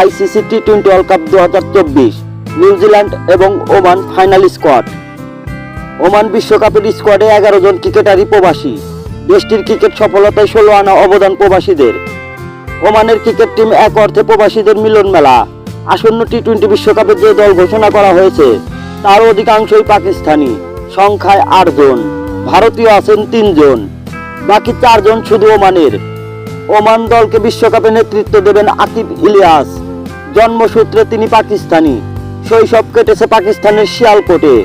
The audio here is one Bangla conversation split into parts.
ICC T twenty world cup দু হাজার চব্বিশ নিউজিল্যান্ড এবং ওমান ফাইনাল স্কোয়াড। ওমান বিশ্বকাপের স্কোয়াডে এগারো জন ক্রিকেটারই প্রবাসী। দেশটির ক্রিকেট সফলতায় ষোলো আনা অবদান প্রবাসীদের। ওমানের ক্রিকেট টিম এক অর্থে প্রবাসীদের মিলন মেলা। আসন্ন টি টোয়েন্টি বিশ্বকাপের যে দল ঘোষণা করা হয়েছে, তার অধিকাংশই পাকিস্তানি, সংখ্যায় আটজন ভারতীয় আছেন তিনজন বাকি চারজন শুধু ওমানের। ওমান দলকে বিশ্বকাপে নেতৃত্ব দেবেন আকিব ইলিয়াস। জন্মসূত্রে তিনি পাকিস্তানি। শৈশব কেটেছে পাকিস্তানের শিয়ালকোটে।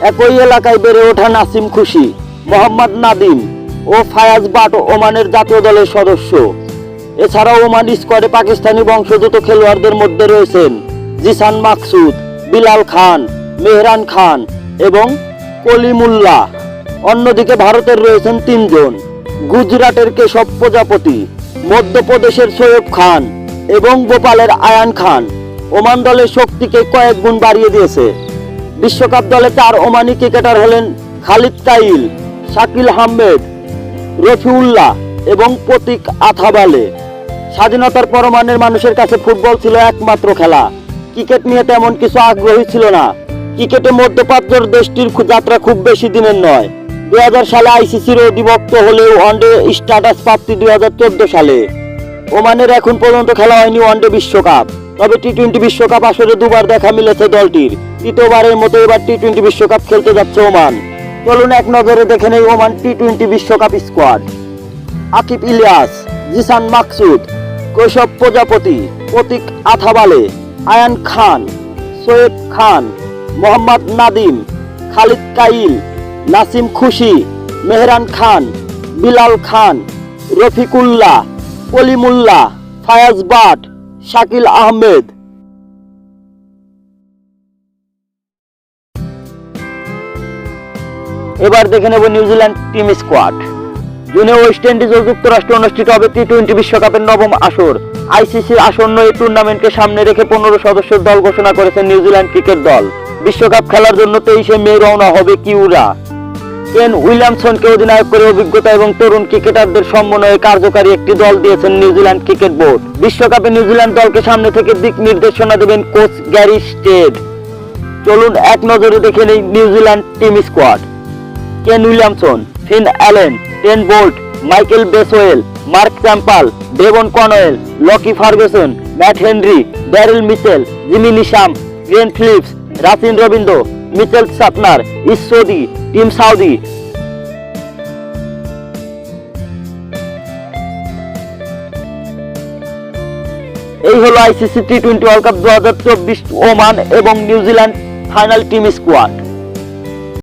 একই এলাকায় বেড়ে ওঠা নাসিম খুশি, মোহাম্মদ নাদিম ও ফায়াজ বাট ওমানের জাতীয় দলের সদস্য। এছাড়াও ওমান স্কোয়াডে পাকিস্তানি বংশোদ্ভূত খেলোয়াড়দের মধ্যে রয়েছেন জিসান মাকসুদ, বিলাল খান, মেহরান খান এবং কলিমুল্লাহ। অন্যদিকে ভারতের রয়েছেন তিনজন। গুজরাটের কেশব প্রজাপতি, মধ্যপ্রদেশের সৈয়ব খান এবং ভোপালের আয়ান খান, ওমান দলের শক্তিকে কয়েক গুণ বাড়িয়ে দিয়েছে। বিশ্বকাপ দলে চার ওমানি ক্রিকেটার হলেন খালিদ কাইল শাকিল আহমেদ, রফিউল্লাহ এবং প্রতীক আথাবালে। স্বাধীনতার পরমানের মানুষের কাছে ফুটবল ছিল একমাত্র খেলা। ক্রিকেট নিয়ে তেমন কিছু আগ্রহী ছিল না। ক্রিকেটে মধ্যপ্রাচ্যর দেশটির যাত্রা খুব বেশি দিনের নয়। দুই হাজার সালে আইসিসির অধিভুক্ত হলেও ওয়ানডে স্ট্যাটাস প্রাপ্তি দু হাজার চোদ্দ সালে। ওমানের এখন পর্যন্ত খেলা হয়নি ওয়ানডে বিশ্বকাপ। তবে টি টোয়েন্টি বিশ্বকাপ আসলে দুবার দেখা মিলেছে দলটির। তৃতীয়বারের মতো এবার টি টোয়েন্টি বিশ্বকাপ খেলতে যাচ্ছে ওমান। চলুন এক নজরে দেখে নেই ওমান টি টোয়েন্টি বিশ্বকাপ স্কোয়াড আকিব ইলিয়াস, জিসান মাকসুদ, কৈশব প্রজাপতি, প্রতীক আথাবালে, আয়ান খান, সৈয়দ খান, মোহাম্মদ নাদিম, খালিদ কাইল নাসিম খুশি, মেহরান খান, বিলাল খান, রফিকুল্লাহ, কলিমুল্লাহ, ফায়াজ বাট, শাকিল আহমেদ। এবার দেখে নেব নিউজিল্যান্ড টিম স্কোয়াড। জুনে ওয়েস্ট ইন্ডিজ ও যুক্তরাষ্ট্র অনুষ্ঠিত হবে টি টোয়েন্টি বিশ্বকাপের নবম আসর। আইসিসির আসন্ন এই টুর্নামেন্টকে সামনে রেখে পনেরো সদস্যের দল ঘোষণা করেছে নিউজিল্যান্ড ক্রিকেট দল। বিশ্বকাপ খেলার জন্য তেইশে মে রওনা হবে কিউরা। কেন উইলিয়ামসনকে অধিনায়ক করে অভিজ্ঞতা এবং তরুণ ক্রিকেটারদের সমন্বয়ে কার্যকারী একটি দল দিয়েছেন নিউজিল্যান্ড ক্রিকেট বোর্ড। বিশ্বকাপে নিউজিল্যান্ড দলকে সামনে থেকে দিক নির্দেশনা দেবেন কোচ গ্যারি স্টেড। চলুন এক নজরে দেখে নেই New Zealand team squad. Kane Williamson, Finn Allen, Trent Boult, Michael Bracewell, Mark Chapman Devon Conway Lockie Ferguson, Matt Henry, Daryl Mitchell, Jimmy Neesham, Glenn Phillips, Rachin Ravindra Mitchell Santner Ish Sodhi, Tim Southee. এই হলো ICC T twenty world cup দু হাজার চব্বিশ ওমান এবং নিউজিল্যান্ড ফাইনাল টিম স্কোয়াড।